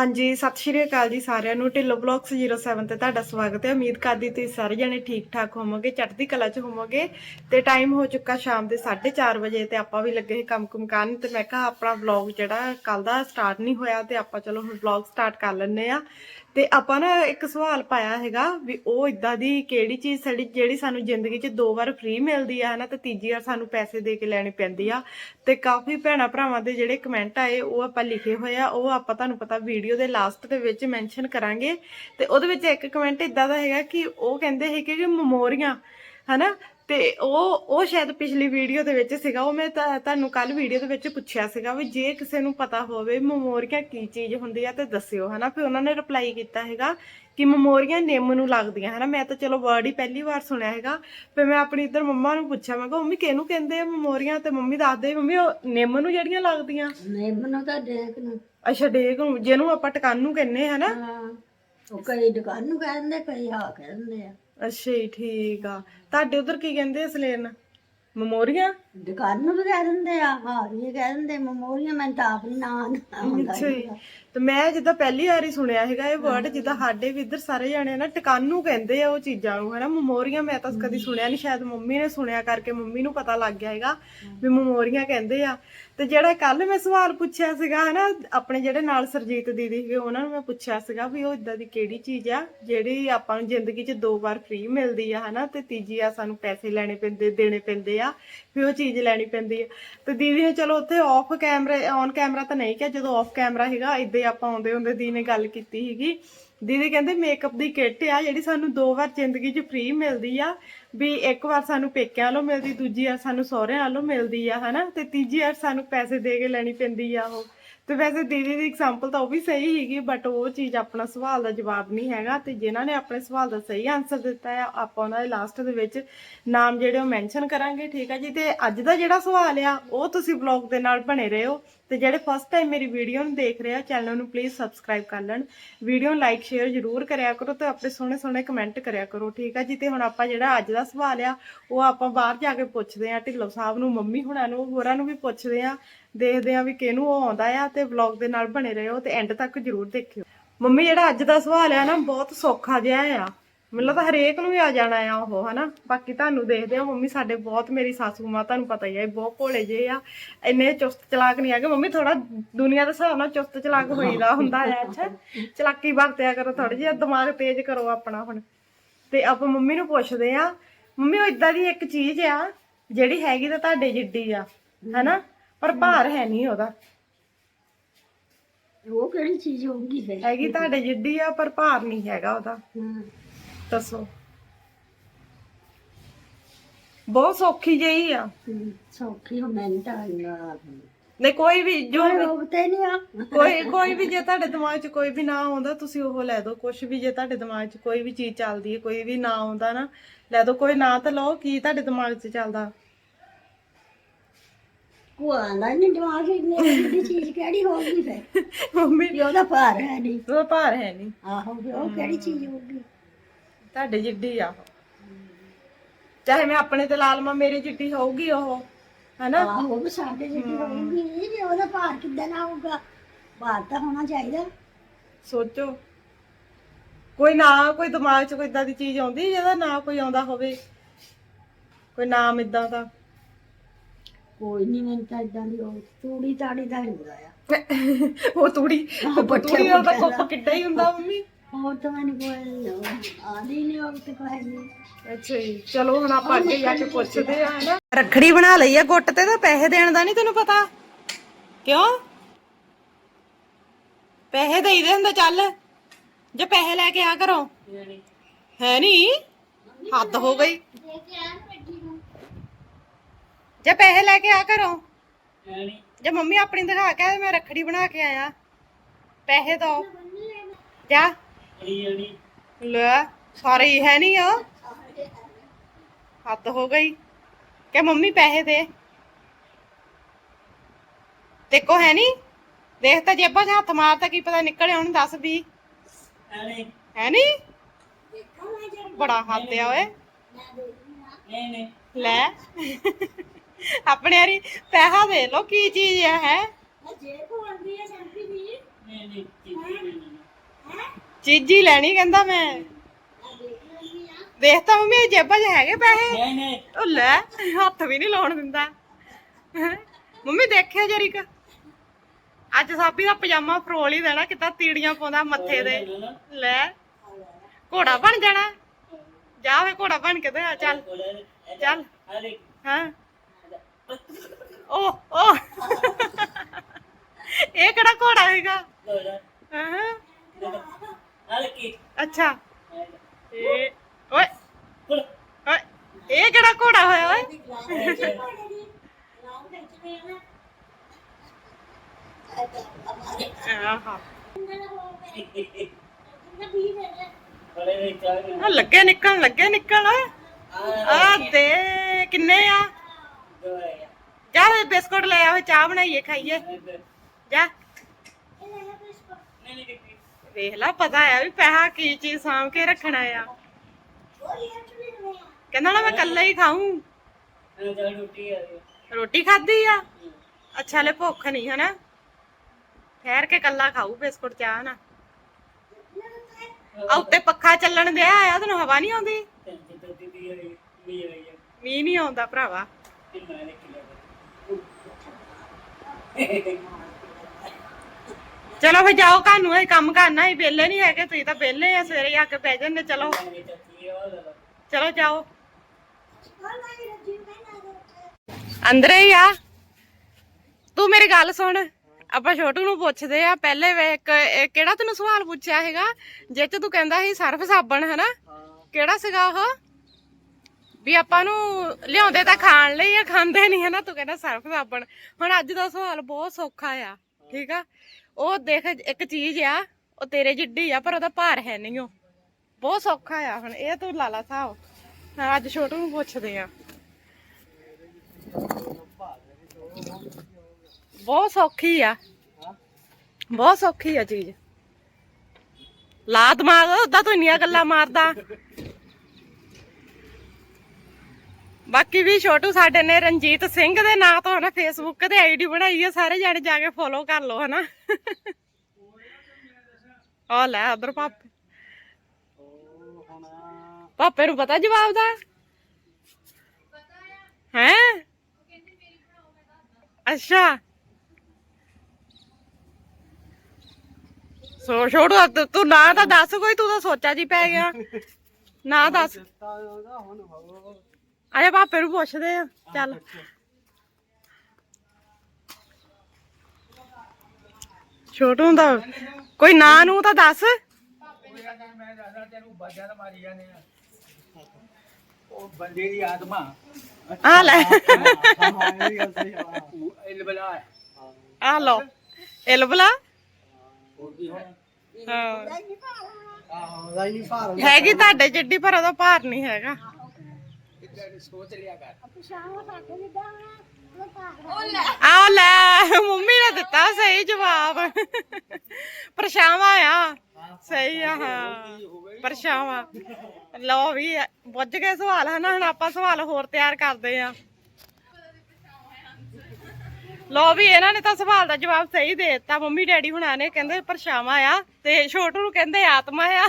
ਹਾਂਜੀ, ਸਤਿ ਸ਼੍ਰੀ ਅਕਾਲ ਜੀ ਸਾਰਿਆਂ ਨੂੰ। ਢਿੱਲੋ ਬਲੌਗਸ 07 ਤੇ ਤੁਹਾਡਾ ਸਵਾਗਤ ਹੈ। ਉਮੀਦ ਕਰਦੀ ਤੁਸੀਂ ਸਾਰੇ ਜਣੇ ਠੀਕ ਠਾਕ ਹੋਵੋਗੇ, ਚੜ੍ਹਦੀ ਕਲਾ 'ਚ ਹੋਵੋਗੇ। ਤੇ ਟਾਈਮ ਹੋ ਚੁੱਕਾ ਸ਼ਾਮ ਦੇ 4:30 ਵਜੇ ਤੇ ਆਪਾਂ ਵੀ ਲੱਗੇ ਸੀ ਕੰਮ ਕੁਮ ਕਰਨ ਤੇ ਮੈਂ ਕਿਹਾ ਆਪਣਾ ਵਲੌਗ ਜਿਹੜਾ ਕੱਲ ਦਾ ਸਟਾਰਟ ਨਹੀਂ ਹੋਇਆ ਤੇ ਆਪਾਂ ਚਲੋ ਹੁਣ ਵਲੌਗ ਸਟਾਰਟ ਕਰ ਲੈਂਦੇ ਆ ਤੇ ਆਪਾਂ ਨਾ ਇੱਕ ਸਵਾਲ ਪਾਇਆ ਹੈਗਾ ਵੀ ਉਹ ਇਦਾਂ ਦੀ ਕਿਹੜੀ ਚੀਜ਼ ਸਾਡੀ ਜਿਹੜੀ ਸਾਨੂੰ ਜ਼ਿੰਦਗੀ 'ਚ ਦੋ ਵਾਰ ਫ੍ਰੀ ਮਿਲਦੀ ਆ, ਹਨਾ? ਤੇ ਤੀਜੀ ਵਾਰ ਸਾਨੂੰ ਪੈਸੇ ਦੇ ਕੇ ਲੈਣੀ ਪੈਂਦੀ ਆ। ਤੇ ਕਾਫੀ ਭੈਣਾ ਭਰਾਵਾਂ ਦੇ ਜਿਹੜੇ ਕਮੈਂਟ ਆਏ, ਉਹ ਆਪਾਂ ਲਿਖੇ ਹੋਏ ਆ। ਉਹ ਆਪਾਂ ਤੁਹਾਨੂੰ ਪਤਾ ਵੀਡੀਓ ਦੇ ਲਾਸਟ ਦੇ ਵਿੱਚ ਮੈਂਸ਼ਨ ਕਰਾਂਗੇ। ਤੇ ਉਹਦੇ ਵਿੱਚ ਇੱਕ ਕਮੈਂਟ ਇਦਾਂ ਦਾ ਹੈਗਾ ਕਿ ਉਹ ਕਹਿੰਦੇ ਹੈਗੇ ਕਿ ਮਮੋਰੀਆਂ ਹਨਾ? ਤੇ ਉਹ ਉਹ ਸ਼ਾਇਦ ਪਿਛਲੀ ਵੀਡੀਓ ਦੇ ਵਿੱਚ ਸੀਗਾ ਉਹ ਮੈਂ ਤੁਹਾਨੂੰ ਕੱਲ ਵੀਡੀਓ ਦੇ ਵਿੱਚ ਪੁੱਛਿਆ ਸੀਗਾ ਵੀ ਜੇ ਕਿਸੇ ਨੂੰ ਪਤਾ ਹੋਵੇ ਮਮੋਰੀਆਂ ਕੀ ਚੀਜ਼ ਹੁੰਦੀ ਆ ਤੇ ਦੱਸਿਓ ਹਨਾ? ਫਿਰ ਉਹਨਾਂ ਨੇ ਰਿਪਲਾਈ ਕੀਤਾ ਹੈਗਾ ਕਿ ਮਮੋਰੀਆਂ ਨਿੰਮ ਨੂੰ ਲੱਗਦੀਆਂ ਹਨਾ? ਮੈਂ ਤਾਂ ਚਲੋ ਵਰਡ ਹੀ ਪਹਿਲੀ ਵਾਰ ਸੁਣਿਆ ਹੈਗਾ ਫਿਰ ਮੈਂ ਆਪਣੀ ਇੱਧਰ ਮੰਮਾ ਨੂੰ ਪੁੱਛਿਆ ਮੈਂ ਕਿਹਾ ਮੰਮੀ ਕਿਹਨੂੰ ਕਹਿੰਦੇ ਆ ਮਮੋਰੀਆਂ? ਤੇ ਮੰਮੀ ਦੱਸਦੇ ਮੰਮੀ ਉਹ ਨਿੰਮ ਨੂੰ ਜਿਹੜੀਆਂ ਲੱਗਦੀਆਂ। ਨਹੀਂ ਮੈਨੂੰ ਤਾਂ ਦੇਖ ਨੂੰ। ਅੱਛਾ ਡੇਕ ਨੂੰ ਜਿਹਨੂੰ ਆਪਾਂ ਟਕਾਨ ਨੂੰ ਕਹਿੰਦੇ ਹਨਾ? ਹਾਂ ਉਹ ਕਈ ਦੁਕਾਨ ਨੂੰ ਕਹਿੰਦੇ ਕਈ ਆ ਕਹਿੰਦੇ ਆ। ਅੱਛਾ ਜੀ ਠੀਕ ਆ। ਤੁਹਾਡੇ ਉਧਰ ਕੀ ਕਹਿੰਦੇ ਆ ਸਲੇਨ ਮਮੋਰੀਆਂ? ਦੁਕਾਨ ਨੂੰ ਵੀ ਕਹਿ ਦਿੰਦੇ ਆ ਹਾਂ ਵੀ ਕਹਿ ਦਿੰਦੇ ਮਮੋਰੀਆਂ ਮੈਂ ਤਾਂ ਆਪ ਨੀ ਨਾਂ ਆਉਂਦਾ ਅੱਛਾ ਜੀ। ਤੇ ਮੈਂ ਜਿੱਦਾਂ ਪਹਿਲੀ ਵਾਰੀ ਸੁਣਿਆ ਹੈਗਾ ਇਹ ਵਰਡ ਜਿੱਦਾਂ ਸਾਡੇ ਵੀ ਇੱਧਰ ਸਾਰੇ ਜਾਣੇ ਨਾ ਟਿਕਾਨੂ ਕਹਿੰਦੇ ਆ ਉਹ ਚੀਜ਼ਾਂ ਨੂੰ ਹਨਾ? ਮਮੋਰੀਆਂ ਮੈਂ ਤਾਂ ਕਦੀ ਸੁਣਿਆ ਨਹੀਂ ਸ਼ਾਇਦ ਮੰਮੀ ਨੇ ਸੁਣਿਆ ਕਰਕੇ ਮੰਮੀ ਨੂੰ ਪਤਾ ਲੱਗ ਗਿਆ ਹੈਗਾ ਵੀ ਮਮੋਰੀਆਂ ਕਹਿੰਦੇ ਆ। ਤੇ ਜਿਹੜਾ ਕੱਲ ਮੈਂ ਸਵਾਲ ਪੁੱਛਿਆ ਸੀਗਾ ਹਨਾ ਆਪਣੇ ਜਿਹੜੇ ਨਾਲ ਸਰਜੀਤ ਦੀਦੀ ਸੀਗੇ ਉਹਨਾਂ ਨੂੰ ਮੈਂ ਪੁੱਛਿਆ ਸੀਗਾ ਵੀ ਉਹ ਇਦਾਂ ਦੀ ਕਿਹੜੀ ਚੀਜ਼ ਆ ਜਿਹੜੀ ਆਪਾਂ ਨੂੰ ਜ਼ਿੰਦਗੀ 'ਚ ਦੋ ਵਾਰ ਫ੍ਰੀ ਮਿਲਦੀ ਆ ਹਨਾ? ਤੇ ਤੀਜੀ ਆ ਸਾਨੂੰ ਪੈਸੇ ਲੈਣੇ ਪੈਂਦੇ ਦੇਣੇ ਪੈਂਦੇ ਆ ਵੀ ਉਹ ਚੀਜ਼ ਲੈਣੀ ਪੈਂਦੀ ਆ। ਤੇ ਦੀਦੀ ਨੇ ਚਲੋ ਉੱਥੇ ਆਫ ਕੈਮਰਾ ਔਨ ਕੈਮਰਾ ਤਾਂ ਨਹੀਂ ਕਿਹਾ, ਜਦੋਂ ਆਫ ਕੈਮਰਾ ਹੈਗਾ ਇਦਾਂ ਹੀ ਆਪਾਂ ਆਉਂਦੇ ਹੁੰਦੇ ਦੀ ਨੇ ਗੱਲ ਕੀਤੀ ਸੀਗੀ। ਦੀਦੀ ਕਹਿੰਦੇ ਮੇਕਅਪ ਦੀ ਕਿੱਟ ਆ, ਜਿਹੜੀ ਸਾਨੂੰ ਦੋ ਵਾਰ ਜ਼ਿੰਦਗੀ 'ਚ ਫ੍ਰੀ ਮਿਲਦੀ ਆ, ਵੀ ਇੱਕ ਵਾਰ ਸਾਨੂੰ ਪੇਕਿਆਂ ਵੱਲੋਂ ਮਿਲਦੀ, ਦੂਜੀ ਵਾਰ ਸਾਨੂੰ ਸਹੁਰਿਆਂ ਵੱਲੋਂ ਮਿਲਦੀ ਆ, ਹਨਾ? ਤੇ ਤੀਜੀ ਵਾਰ ਸਾਨੂੰ ਪੈਸੇ ਦੇ ਕੇ ਲੈਣੀ ਪੈਂਦੀ ਆ ਉਹ। ਤੇ ਵੈਸੇ ਦੀਦੀ ਦੀ ਐਗਜ਼ਾਮਪਲ ਤਾਂ ਉਹ ਵੀ ਸਹੀ ਸੀਗੀ ਬਟ ਉਹ ਚੀਜ਼ ਆਪਣਾ ਸਵਾਲ ਦਾ ਜਵਾਬ ਨਹੀਂ ਹੈਗਾ ਤੇ ਜਿਨ੍ਹਾਂ ਨੇ ਆਪਣੇ ਸਵਾਲ ਦਾ ਸਹੀ ਆਨਸਰ ਦਿੱਤਾ ਆ, ਆਪਾਂ ਉਹਨਾਂ ਦੇ ਲਾਸਟ ਦੇ ਵਿੱਚ ਨਾਮ ਜਿਹੜੇ ਉਹ ਮੈਂਸ਼ਨ ਕਰਾਂਗੇ, ਠੀਕ ਆ ਜੀ? ਤੇ ਅੱਜ ਦਾ ਜਿਹੜਾ ਸਵਾਲ ਆ, ਉਹ ਤੁਸੀਂ ਬਲੌਗ ਦੇ ਨਾਲ ਬਣੇ ਰਹੋ। ਤੇ ਜਿਹੜੇ ਫਸਟ ਟਾਈਮ ਮੇਰੀ ਵੀਡੀਓ ਨੂੰ ਦੇਖ ਰਹੇ ਆ ਚੈਨਲ ਨੂੰ ਪਲੀਜ਼ ਸਬਸਕ੍ਰਾਈਬ ਕਰ ਲੈਣ। ਵੀਡੀਓ ਲਾਈਕ ਸ਼ੇਅਰ ਜ਼ਰੂਰ ਕਰਿਆ ਕਰੋ ਤੇ ਆਪਣੇ ਸੋਹਣੇ ਸੋਹਣੇ ਕਮੈਂਟ ਕਰਿਆ ਕਰੋ, ਠੀਕ ਆ ਜੀ? ਤੇ ਹੁਣ ਆਪਾਂ ਜਿਹੜਾ ਅੱਜ ਦਾ ਸਵਾਲ ਆ, ਉਹ ਆਪਾਂ ਬਾਹਰ ਜਾ ਕੇ ਪੁੱਛਦੇ ਆ। ਢਿੱਲੋਂ ਸਾਹਿਬ ਨੂੰ, ਮੰਮੀ ਹੁਣਾਂ ਨੂੰ, ਹੋਰਾਂ ਨੂੰ ਵੀ ਪੁੱਛਦੇ ਆ। ਦੇਖਦੇ ਆ ਵੀ ਕਿਹਨੂੰ ਉਹ ਆਉਂਦਾ ਆ ਤੇ ਵਲੌਗ ਦੇ ਨਾਲ ਬਣੇ ਰਹੋ ਤੇ ਐਂਡ ਤੱਕ ਜ਼ਰੂਰ ਦੇਖਿਓ। ਮੰਮੀ, ਜਿਹੜਾ ਅੱਜ ਦਾ ਸਵਾਲ ਆ ਨਾ, ਬਹੁਤ ਸੌਖਾ ਜਿਹਾ ਆ। ਮੈਨੂੰ ਲੱਗਦਾ ਹਰੇਕ ਨੂੰ ਵੀ ਆ ਜਾਣਾ ਆ ਉਹ ਹਨਾ? ਬਾਕੀ ਤੁਹਾਨੂੰ ਦੇਖਦੇ ਆ ਮੰਮੀ ਸਾਡੇ ਬਹੁਤ ਮੇਰੀ ਸਾਸੂ ਮਾਂ ਤੁਹਾਨੂੰ ਪਤਾ ਹੀ ਆ ਇਹ ਬਹੁਤ ਭੋਲੇ ਜੇ ਆ। ਇੰਨੇ ਚੁਸਤ ਚਲਾਕ ਨਹੀਂ ਹੈਗੇ। ਮੰਮੀ ਥੋੜਾ ਦੁਨੀਆ ਦੇ ਹਿਸਾਬ ਨਾਲ ਚੁਸਤ ਚਲਾਕ ਹੋਈਦਾ ਹੁੰਦਾ ਆ ਅੱਛਾ। ਚਲਾਕੀ ਵਰਤਿਆ ਕਰੋ ਥੋੜਾ ਜਿਹਾ ਦਿਮਾਗ ਤੇਜ਼ ਕਰੋ ਆਪਣਾ ਹੁਣ। ਤੇ ਆਪਾਂ ਮੰਮੀ ਨੂੰ ਪੁੱਛਦੇ ਆ ਮੰਮੀ ਉਹ ਇਦਾਂ ਦੀ ਇੱਕ ਚੀਜ਼ ਆ ਜਿਹੜੀ ਹੈਗੀ ਤਾਂ ਤੁਹਾਡੇ ਜਿੱਡੀ ਆ ਹਨਾ? ਪਰ ਭਾਰ ਹੈ ਨਹੀਂ ਉਹਦਾ। ਉਹ ਕਿਹੜੀ ਚੀਜ਼ ਹੋਊਗੀ ਫਿਰ? ਹੈਗੀ ਤੁਹਾਡੇ ਜਿੱਡੀ ਆ ਪਰ ਭਾਰ ਨਹੀਂ ਹੈਗਾ ਉਹਦਾ। ਹਾਂ। ਦੱਸੋ। ਬਹੁਤ ਸੌਖੀ ਜਿਹੀ ਆ। ਸੌਖੀ ਹੋ ਮੈਨੂੰ ਤਾਂ ਇੰਨਾ ਨਹੀਂ ਕੋਈ ਵੀ ਜੋ ਉਹ ਤੇ ਨਹੀਂ ਆ। ਕੋਈ ਕੋਈ ਵੀ ਜੇ ਤੁਹਾਡੇ ਦਿਮਾਗ 'ਚ ਕੋਈ ਵੀ ਨਾ ਆਉਂਦਾ ਤੁਸੀਂ ਉਹ ਲੈ ਦਿਓ। ਕੁਝ ਵੀ ਜੇ ਤੁਹਾਡੇ ਦਿਮਾਗ 'ਚ ਕੋਈ ਵੀ ਚੀਜ਼ ਚੱਲਦੀ ਹੈ ਕੋਈ ਵੀ ਨਾ ਆਉਂਦਾ ਨਾ ਲੈ ਦਿਓ। ਕੋਈ ਨਾਂ ਤਾਂ ਲਓ ਕੀ ਤੁਹਾਡੇ ਦਿਮਾਗ 'ਚ ਚੱਲਦਾ। ਉਹ ਆਂਦਾ ਨਹੀਂ ਦਿਮਾਗ ਵਿੱਚ ਮੇਰੀ ਚੀਜ਼ ਕਿਹੜੀ ਹੋਊਗੀ ਫਿਰ? ਮੰਮੀ ਉਹਦਾ ਭਾਰ ਹੈ ਨਹੀਂ ਉਹਦਾ ਭਾਰ ਹੈ ਨਹੀਂ ਆਹੋ ਉਹ ਕਿਹੜੀ ਚੀਜ਼ ਹੋਊਗੀ? ਤੁਹਾਡੇ ਜਿੱਡੀ ਆ ਉਹ। ਚਾਹੇ ਮੈਂ ਆਪਣੇ ਤੇ ਲਾਲ ਮਾਂ ਮੇਰੇ ਜਿੱਡੀ ਹੋਊਗੀ ਉਹ ਹਨਾ? ਆਹੋ ਵੀ ਸਾਡੇ ਜਿਹੜੀ ਹੋਊਗੀ ਵੀ ਉਹਦਾ ਭਾਰ ਕਿੱਦਾਂ ਨਾ ਹੋਊਗਾ। ਭਾਰ ਤਾਂ ਹੋਣਾ ਚਾਹੀਦਾ। ਸੋਚੋ। ਕੋਈ ਨਾ ਕੋਈ ਦਿਮਾਗ 'ਚ ਕੋਈ ਇਦਾਂ ਦੀ ਚੀਜ਼ ਆਉਂਦੀ ਜਿਹਦਾ ਨਾ ਕੋਈ ਆਉਂਦਾ ਹੋਵੇ। ਕੋਈ ਨਾਮ ਇਦਾਂ ਦਾ। ਕੋਈ ਨਹੀਂ ਮੈਨੂੰ ਤਾਂ ਇਦਾਂ ਦੀ ਉਹ ਤੂੜੀ ਤਾੜੀ ਦਾ ਹੁੰਦਾ ਆ ਉਹ ਤੂੜੀ ਉਹ ਪੱਠੇ ਦਾ ਕੁੱਪ ਕਿੱਡਾ ਹੀ ਹੁੰਦਾ ਮੰਮੀ। ਹੋਰ ਤਾਂ ਮੈਨੂੰ ਕੋਈ ਆਦੀ ਨਹੀਂ ਉਹ ਤੇ ਕੋਈ ਅੱਛਾ ਜੀ। ਚਲੋ ਹੁਣ ਆਪਾਂ ਅੱਗੇ ਜਾ ਕੇ ਪੁੱਛਦੇ ਆ ਹਨਾ ਰੱਖੜੀ ਬਣਾ ਲਈ ਆ ਗੁੱਟ ਤੇ ਤਾਂ ਪੈਸੇ ਦੇਣ ਦਾ ਨਹੀਂ ਤੈਨੂੰ ਪਤਾ? ਕਿਉਂ? ਪੈਸੇ ਦੇਈਦੇ ਹੁੰਦੇ ਚੱਲ। ਜੇ ਪੈਸੇ ਲੈ ਕੇ ਆ ਕਰੋ। ਹੈ ਨਹੀਂ ਹੱਦ ਹੋ ਗਈ। ਜੇ ਪੈਸੇ ਲੈ ਕੇ ਆ ਕਰੋ। ਜੇ ਮੰਮੀ ਆਪਣੀ ਦਿਖਾ ਕੇ ਆਏ, ਮੈਂ ਰੱਖੜੀ ਬਣਾ ਕੇ ਆਇਆ। ਪੈਸੇ ਦੋ। ਜਾ। ਲੈ ਸਾਰੇ ਹੀ ਹੈ ਨਹੀਂ ਆ? ਹੱਦ ਹੋ ਗਈ। ਕਿ ਮੰਮੀ ਪੈਸੇ ਦੇ। ਦੇਖੋ ਹੈ ਨਹੀਂ? ਦੇਖ ਤਾਂ ਜੇਬਾਂ 'ਚ ਹੱਥ ਮਾਰਤਾ ਕੀ ਪਤਾ ਨਿਕਲੇ ਹੁਣ ਦੱਸ ਵੀ। ਹੈ ਨਹੀਂ। ਬੜਾ ਹੱਦ ਆ ਓਏ। ਲੈ। ਆਪਣੇ ਯਾਰੀ ਪੈਸਾ ਦੇ ਲੋ ਕੀ ਚੀਜ਼ ਆ ਹੈ? ਜੇ ਕੋ ਆਂਦੀ ਹੈ ਸ਼ੈਂਪੀ ਦੀ। ਚੀਜ਼ੀ ਲੈਣੀ ਕਹਿੰਦਾ ਮੈਂ। ਦੇਖ ਤਾਂ ਮੰਮੀ ਜੇਬਾਂ 'ਚ ਹੈਗੇ ਪੈਸੇ। ਨਹੀਂ ਨਹੀਂ। ਉਹ ਲੈ ਹੱਥ ਵੀ ਨਹੀਂ ਲਾਉਣ ਦਿੰਦਾ। ਮੰਮੀ ਦੇਖਿਓ ਜਰੀਕ ਅੱਜ ਸਾਬੀ ਦਾ ਪਜਾਮਾ ਫਰੋਲ ਹੀ ਦੇਣਾ ਕਿਤਾ ਤੀੜੀਆਂ ਪਾਉਂਦਾ ਮੱਥੇ ਦੇ ਲੈ ਘੋੜਾ ਬਣ ਜਾਣਾ। ਜਾ ਵੇ ਘੋੜਾ ਬਣ ਕੇ ਤੇ ਆ ਚੱਲ। ਚੱਲ। ਹਾਂ। ਓ ਓ ਇਹ ਕਿਹੜਾ ਘੋੜਾ ਹੈਗਾ? ਹਾਂ। ਅੱਛਾ ਇਹ ਓਏ ਕੋੜ ਓਏ ਇਹ ਕਿਹੜਾ ਘੋੜਾ ਹੋਇਆ ਓਏ ਆਹਾ ਕੋੜੇ ਵਿੱਚ ਆ ਆ ਲੱਗੇ ਨਿਕਲਣ ਲੱਗੇ ਨਿਕਲ ਆ ਦੇ ਕਿੰਨੇ ਆ ਜਾ ਵੇ ਬਿਸਕੁਟ ਲੈ ਆ ਚਾਹ ਬਣਾਈਏ ਖਾਈਏ ਜਾ ਵੇਖ ਲਾ, ਪਤਾ ਆ ਵੀ ਪੈਸਾ ਕੀ ਚੀਜ਼ ਸਾਂਭ ਕੇ ਰੱਖਣਾ ਆ। ਕਹਿੰਦਾ ਨਾ ਮੈਂ ਕੱਲਾ ਹੀ ਖਾਊਂ। ਰੋਟੀ ਖਾਧੀ ਆ? ਅੱਛਾ ਲੈ ਭੁੱਖ ਨਹੀਂ, ਹਨਾ? ਠਹਿਰ ਕੇ ਕੱਲਾ ਖਾਊ ਬਿਸਕੁਟ, ਚਾਹ ਨਾ। ਆ ਉੱਤੇ ਪੱਖਾ ਚੱਲਣ ਦਿਆ ਆ, ਤੈਨੂੰ ਹਵਾ ਨਹੀਂ ਆਉਂਦੀ? ਮੀਂਹ ਨਹੀਂ ਆਉਂਦਾ ਭਰਾਵਾ। ਚਲੋ ਫੇ ਜਾਓ ਘਰ ਨੂੰ, ਇਹ ਕੰਮ ਕਰਨਾ ਹੀ ਵਿਹਲੇ ਨਹੀਂ ਹੈਗੇ, ਤੁਸੀਂ ਤਾਂ ਵਿਹਲੇ ਆ, ਸਵੇਰੇ ਆ ਕੇ ਪੈ ਜਾਂਦੇ, ਚਲੋ। ਚਲੋ ਜਾਓ। ਅੰਦਰ ਹੀ ਆ। ਤੂੰ ਮੇਰੀ ਗੱਲ ਸੁਣ, ਆਪਾਂ ਛੋਟੂ ਨੂੰ ਪੁੱਛਦੇ ਆ, ਪਹਿਲੇ ਵੇ ਇੱਕ ਕਿਹੜਾ ਤੈਨੂੰ ਸਵਾਲ ਪੁੱਛਿਆ ਹੈਗਾ ਜੇ ਚ ਤੂੰ ਕਹਿੰਦਾ ਸੀ ਸਰਫ ਸਾਬਣ, ਹਨਾ? ਕਿਹੜਾ ਸੀਗਾ ਉਹ? ਵੀ ਆਪਾਂ ਨੂੰ ਲਿਆਉਂਦੇ ਤਾਂ ਖਾਣ ਲਈ ਆ, ਖਾਂਦੇ ਨਹੀਂ ਹਨਾ? ਤੂੰ ਕਹਿੰਦਾ ਸਰਫ ਸਾਬਣ। ਹੁਣ ਅੱਜ ਦਾ ਸਵਾਲ ਬਹੁਤ ਸੌਖਾ ਆ, ਠੀਕ ਆ? ਉਹ ਦੇਖ, ਇੱਕ ਚੀਜ਼ ਆ, ਉਹ ਤੇਰੇ ਜਿੱਡੀ ਆ, ਪਰ ਉਹਦਾ ਭਾਰ ਹੈ ਨਹੀਂ ਉਹ। ਬਹੁਤ ਸੌਖਾ ਆ ਹੁਣ, ਇਹ ਤੂੰ ਲਾਲਾ ਸਾਹਿਬ ਹਿਸਾਬ। ਅੱਜ ਛੋਟੂ ਨੂੰ ਪੁੱਛਦੇ ਆ। ਬਹੁਤ ਸੌਖੀ ਆ। ਬਹੁਤ ਸੌਖੀ ਆ ਚੀਜ਼। ਲਾ ਦਿਮਾਗ ਉਦਾਂ ਤੂੰ ਇੰਨੀਆਂ ਗੱਲਾਂ ਮਾਰਦਾ। ਬਾਕੀ ਵੀ ਛੋਟੂ ਸਾਡੇ ਨੇ ਰਣਜੀਤ ਸਿੰਘ ਦੇ ਨਾਂ ਤੋਂ ਨਾ ਫੇਸਬੁੱਕ ਤੇ ਆਈਡੀ ਬਣਾਈ ਹੈ ਸਾਰੇ ਜਾਣੇ ਜਾ ਕੇ ਫੋਲੋ ਕਰ ਲਓ ਹਨਾ। ਆ ਲੈ ਉਧਰ ਪਾਪੇ ਪਾਪੇ ਨੂੰ ਪਤਾ ਜਵਾਬ ਦਾ? ਹੈ? ਅੱਛਾ। ਸੋ ਛੋੜੂ ਤੂੰ ਨਾ ਤਾਂ ਦੱਸ ਕੋਈ, ਤੂੰ ਤਾਂ ਸੋਚਾ ਜੀ ਪੈ ਗਿਆ। ਨਾ ਦੱਸ। ਅਰੇ ਪਾਪੇ ਨੂੰ ਪੁੱਛਦੇ ਆ ਚੱਲ। ਛੋਟੂ ਦਾ ਕੋਈ ਨਾਂ ਨੂੰ ਤਾਂ ਦੱਸ। ਉਹ ਬੰਦੇ ਦੀ ਆਤਮਾ ਆ ਲੈ। ਇਹ ਬਲਾ ਆ ਲੋ ਇਲਬਲਾ। ਹਾਂ। ਆਹੋ ਰਾਈ ਨਹੀਂ ਭਾਰ। ਹੈਗੀ ਤੁਹਾਡੇ ਜਿੱਡੀ ਪਰ ਉਹਦਾ ਭਾਰ ਨਹੀਂ ਹੈਗਾ। ਸੋਚ ਲਿਆ ਕਰ ਆ ਲੈ, ਮੰਮੀ ਨੇ ਦਿੱਤਾ ਸਹੀ ਜਵਾਬ। ਪਰਛਾਵਾਂ ਆ। ਸਹੀ ਆ, ਹਾਂ। ਪਰਛਾਵਾਂ। ਲਓ ਵੀ, ਬੁੱਝ ਗਏ ਸਵਾਲ, ਹਨਾ? ਹੁਣ ਆਪਾਂ ਸਵਾਲ ਹੋਰ ਤਿਆਰ ਕਰਦੇ ਆ। ਲਓ ਵੀ ਇਹਨਾਂ ਨੇ ਤਾਂ ਸਵਾਲ ਦਾ ਜਵਾਬ ਸਹੀ ਦੇ ਦਿੱਤਾ। ਮੰਮੀ ਡੈਡੀ ਹੁਣਾਂ ਨੇ ਕਹਿੰਦੇ ਪਰਛਾਵਾਂ ਆ ਤੇ ਛੋਟੂ ਨੂੰ ਕਹਿੰਦੇ ਆਤਮਾ ਆ।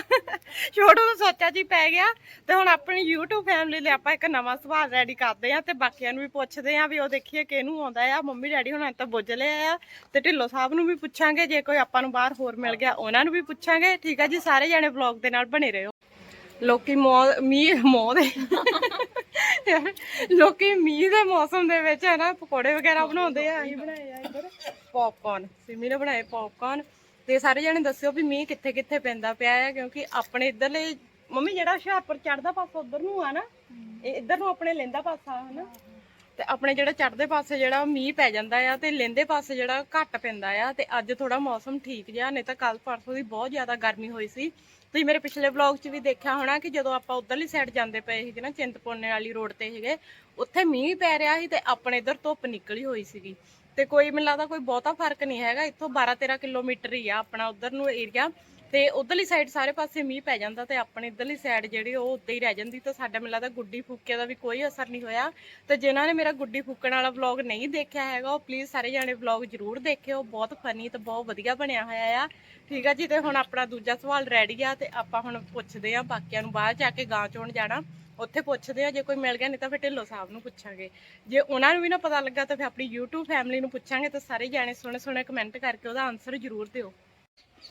ਛੋਟੂ ਨੂੰ ਸੋਚਿਆ ਜੀ ਪੈ ਗਿਆ ਤੇ ਹੁਣ ਆਪਣੀ YouTube ਫੈਮਿਲੀ ਲਈ ਆਪਾਂ ਇੱਕ ਨਵਾਂ ਸਵਾਲ ਰੈਡੀ ਕਰਦੇ ਆ ਤੇ ਬਾਕੀਆਂ ਨੂੰ ਵੀ ਪੁੱਛਦੇ ਆ ਵੀ ਉਹ ਦੇਖੀਏ ਕਿਹਨੂੰ ਆਉਂਦਾ ਆ। ਮੰਮੀ ਡੈਡੀ ਹੁਣਾਂ ਤਾਂ ਬੁੱਝ ਲਿਆ ਆ ਤੇ ਢਿੱਲੋ ਸਾਹਿਬ ਨੂੰ ਵੀ ਪੁੱਛਾਂਗੇ, ਜੇ ਕੋਈ ਆਪਾਂ ਨੂੰ ਬਾਹਰ ਹੋਰ ਮਿਲ ਗਿਆ ਉਹਨਾਂ ਨੂੰ ਵੀ ਪੁੱਛਾਂਗੇ। ਠੀਕ ਆ ਜੀ, ਸਾਰੇ ਜਾਣੇ ਵਲੌਗ ਦੇ ਨਾਲ ਬਣੇ ਰਹੋ। ਲੋਕੀ ਮੌ- ਮੀਂਹ ਮੋਹ ਦੇ। ਲੋਕੀ ਮੀਂਹ ਦੇ ਮੌਸਮ ਦੇ ਵਿੱਚ ਹੈ ਨਾ ਪਕੌੜੇ ਵਗੈਰਾ ਬਣਾਉਂਦੇ ਆ। ਅਸੀਂ ਬਣਾਏ ਆ ਇੱਧਰ। ਪੌਪਕਾਰਨ ਸਿਮੀ ਨੇ ਬਣਾਏ ਪੌਪਕਾਰਨ ਤੇ ਸਾਰੇ ਜਣੇ ਦੱਸਿਓ ਵੀ ਮੀਂਹ ਕਿੱਥੇ ਕਿੱਥੇ ਪੈਂਦਾ ਪਿਆ ਆ ਕਿਉਂਕਿ ਆਪਣੇ ਇੱਧਰਲੇ ਮੰਮੀ ਜਿਹੜਾ ਹੁਸ਼ਿਆਰਪੁਰ ਚੜਦਾ ਪਾਸਾ ਉਧਰ ਨੂੰ ਆ ਨਾ ਇਹ ਇੱਧਰ ਨੂੰ ਆਪਣੇ ਲੈਂਦਾ ਪਾਸਾ ਹਨਾ? ਤੇ ਆਪਣੇ ਜਿਹੜਾ ਚੜ੍ਹਦੇ ਪਾਸੇ ਜਿਹੜਾ ਮੀਂਹ ਪੈ ਜਾਂਦਾ ਆ ਤੇ ਲੈਂਦੇ ਪਾਸੇ ਜਿਹੜਾ ਘੱਟ ਪੈਂਦਾ ਆ ਤੇ ਅੱਜ ਥੋੜਾ ਮੌਸਮ ਠੀਕ ਜਿਹਾ, ਨਹੀਂ ਤਾਂ ਕੱਲ ਪਰਸੋਂ ਦੀ ਬਹੁਤ ਜ਼ਿਆਦਾ ਗਰਮੀ ਹੋਈ ਸੀ। ਤੁਸੀਂ ਮੇਰੇ ਪਿਛਲੇ ਵਲੌਗ 'ਚ ਵੀ ਦੇਖਿਆ ਹੋਣਾ ਕਿ ਜਦੋਂ ਆਪਾਂ ਉਧਰਲੀ ਸਾਈਡ ਜਾਂਦੇ ਪਏ ਸੀਗੇ ਨਾ, ਚਿੰਤਪੁਰਨੇ ਵਾਲੀ ਰੋਡ ਤੇ ਸੀਗੇ, ਉੱਥੇ ਮੀਂਹ ਪੈ ਰਿਹਾ ਸੀ ਤੇ ਆਪਣੇ ਇੱਧਰ ਧੁੱਪ ਨਿਕਲੀ ਹੋਈ ਸੀਗੀ। ਤੇ ਕੋਈ ਮੈਨੂੰ ਲੱਗਦਾ ਕੋਈ ਬਹੁਤਾ ਫ਼ਰਕ ਨਹੀਂ ਹੈਗਾ, ਇੱਥੋਂ 12 13 ਕਿਲੋਮੀਟਰ ਹੀ ਆ ਆਪਣਾ ਉਧਰ ਨੂੰ ਏਰੀਆ ਤੇ ਉਧਰਲੀ ਸਾਈਡ ਸਾਰੇ ਪਾਸੇ ਮੀਂਹ ਪੈ ਜਾਂਦਾ ਤੇ ਆਪਣੇ ਇਧਰਲੀ ਸਾਈਡ ਜਿਹੜੀ ਉਹ ਉੱਦਾਂ ਹੀ ਰਹਿ ਜਾਂਦੀ ਤੇ ਸਾਡਾ ਮੈਨੂੰ ਲੱਗਦਾ ਗੁੱਡੀ ਫੂਕੇ ਦਾ ਵੀ ਕੋਈ ਅਸਰ ਨਹੀਂ ਹੋਇਆ। ਤੇ ਜਿਨ੍ਹਾਂ ਨੇ ਮੇਰਾ ਗੁੱਡੀ ਫੂਕਣ ਵਾਲਾ ਵਲੌਗ ਨਹੀਂ ਦੇਖਿਆ ਹੈਗਾ, ਉਹ ਪਲੀਜ਼ ਸਾਰੇ ਜਾਣੇ ਵਲੌਗ ਜ਼ਰੂਰ ਦੇਖਿਓ। ਬਹੁਤ ਫਨੀ ਤੇ ਬਹੁਤ ਵਧੀਆ ਬਣਿਆ ਹੋਇਆ ਆ। ਠੀਕ ਆ ਜੀ, ਤੇ ਹੁਣ ਆਪਣਾ ਦੂਜਾ ਸਵਾਲ ਰੈਡੀ ਆ ਤੇ ਆਪਾਂ ਹੁਣ ਪੁੱਛਦੇ ਆ ਬਾਕੀਆਂ ਨੂੰ। ਬਾਹਰ ਜਾ ਕੇ ਗਾਂ ਚੋਣ ਜਾਣਾ, ਉੱਥੇ ਪੁੱਛਦੇ ਆ, ਜੇ ਕੋਈ ਮਿਲ ਗਿਆ ਨਹੀਂ ਤਾਂ ਫਿਰ ਢਿੱਲੋਂ ਸਾਹਿਬ ਨੂੰ ਪੁੱਛਾਂਗੇ। ਜੇ ਉਹਨਾਂ ਨੂੰ ਵੀ ਨਾ ਪਤਾ ਲੱਗਾ ਤਾਂ ਫਿਰ ਆਪਣੀ YouTube ਫੈਮਿਲੀ ਨੂੰ ਪੁੱਛਾਂਗੇ ਤਾਂ ਸਾਰੇ ਜਾਣੇ ਸੋਹਣੇ ਸੋਹਣੇ ਕਮੈਂਟ ਕਰਕੇ ਉਹਦਾ ਆਨਸਰ ਜ਼ਰੂਰ ਦਿਓ।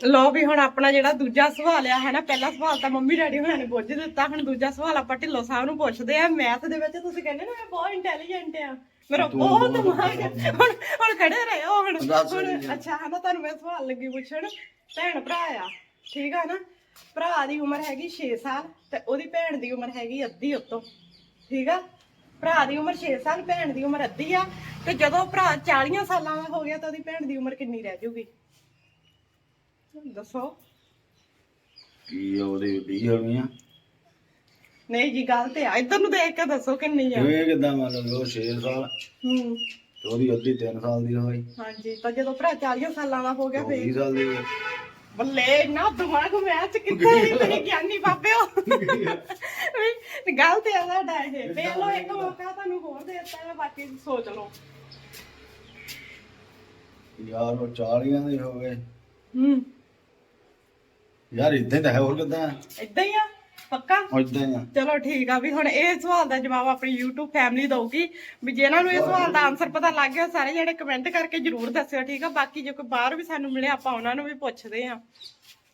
ਲੋ ਵੀ ਹੁਣ ਆਪਣਾ ਜਿਹੜਾ ਦੂਜਾ ਸਵਾਲ ਆ ਹੈ ਨਾ ਪਹਿਲਾ ਸਵਾਲ ਤਾਂ ਮੰਮੀ ਡੈਡੀ ਹੋਣਾ ਨੇ ਪੁੱਛ ਦਿੱਤਾ ਹੁਣ ਦੂਜਾ ਸਵਾਲ ਆਪਾਂ ਢਿੱਲੋਂ ਸਾਹਿਬ ਨੂੰ ਪੁੱਛਦੇ ਆ। ਮੈਥ ਦੇ ਵਿੱਚ ਤੁਸੀਂ ਕਹਿੰਦੇ ਨਾ ਮੈਂ ਬਹੁਤ ਇੰਟੈਲੀਜੈਂਟ ਆ। ਮੇਰਾ ਬਹੁਤ ਦਿਮਾਗ। ਹੁਣ ਹੁਣ ਖੜੇ ਰਹੇ ਹੋ ਹੁਣ ਹੁਣ ਅੱਛਾ ਹੈ ਨਾ ਤੁਹਾਨੂੰ ਮੈਂ ਸਵਾਲ ਲੱਗੀ ਪੁੱਛਣ। ਭੈਣ ਭਰਾ ਆ ਠੀਕ ਆ ਨਾ? ਭਰਾ ਦੀ ਉਮਰ ਹੈਗੀ 6 ਸਾਲ ਤੇ ਉਹਦੀ ਭੈਣ ਦੀ ਉਮਰ ਹੈਗੀ ਅੱਧੀ ਉਤੋਂ ਠੀਕ ਆ? ਭਰਾ ਦੀ ਉਮਰ 6 ਸਾਲ ਭੈਣ ਦੀ ਉਮਰ ਅੱਧੀ ਆ ਤੇ ਜਦੋਂ ਭਰਾ 40 ਸਾਲਾਂ ਦਾ ਹੋ ਗਿਆ ਤਾਂ ਉਹਦੀ ਭੈਣ ਦੀ ਉਮਰ ਕਿੰਨੀ ਰਹਿ ਜੂਗੀ? ਦੱਸੋ। ਕੀ ਆ ਉਹਦੀ 20 ਹੋਣੀਆਂ ਨਹੀਂ ਜੀ ਗੱਲ ਤੇ ਆ। ਇੱਧਰ ਨੂੰ ਦੇਖ ਕੇ ਦੱਸੋ ਕਿੰਨੀ ਆ। ਇਹ ਕਿਦਾਂ ਮੰਨ ਲਓ 6 ਸਾਲ? ਹੂੰ। ਤੇ ਉਹਦੀ ਅੱਧੀ 3 ਸਾਲ ਦੀ ਹੋਈ। ਹਾਂਜੀ ਤਾਂ ਜਦੋਂ ਭਰਾ 40 ਸਾਲਾਂ ਦਾ ਹੋ ਗਿਆ ਫੇਰ। 20 ਸਾਲ ਦੀ ਹੋਈ। ਬੱਲੇ ਨਾ ਦਿਮਾਗ ਮੈਚ ਕਿੱਥੇ ਹੀ ਮੇਰੇ ਗਿਆਨੀ ਬਾਬਿਓ? ਵੀ ਗੱਲ ਤੇ ਆ ਸਾਡਾ ਇਹ। ਵੇਖ ਲਓ ਇੱਕ ਮੌਕਾ ਤੁਹਾਨੂੰ ਹੋਰ ਦੇ ਦਿੱਤਾ ਹੈ ਬਾਕੀ ਸੋਚ ਲਓ। ਯਾਰ ਉਹ 40 ਦੇ ਹੋ ਗਏ। ਹੂੰ। ਯਾਰ ਇਦਾਂ ਤਾਂ ਹੈ ਹੋਰ ਕਿਦਾਂ ਇਦਾਂ ਹੀ ਆ ਪੱਕਾ? ਇਦਾਂ ਹੀ ਆ। ਚਲੋ ਠੀਕ ਆ ਵੀ ਹੁਣ ਇਹ ਸਵਾਲ ਦਾ ਜਵਾਬ ਆਪਣੀ YouTube ਫੈਮਿਲੀ ਦਊਗੀ। ਵੀ ਜਿਹਨਾਂ ਨੂੰ ਇਹ ਸਵਾਲ ਦਾ ਆਨਸਰ ਪਤਾ ਲੱਗ ਗਿਆ ਸਾਰੇ ਜਿਹੜੇ ਕਮੈਂਟ ਕਰਕੇ ਜਰੂਰ ਦੱਸਿਓ ਠੀਕ ਆ? ਬਾਕੀ ਜੇ ਕੋਈ ਬਾਹਰ ਵੀ ਸਾਨੂੰ ਮਿਲੇ ਆਪਾਂ ਉਹਨਾਂ ਨੂੰ ਵੀ ਪੁੱਛਦੇ ਆ।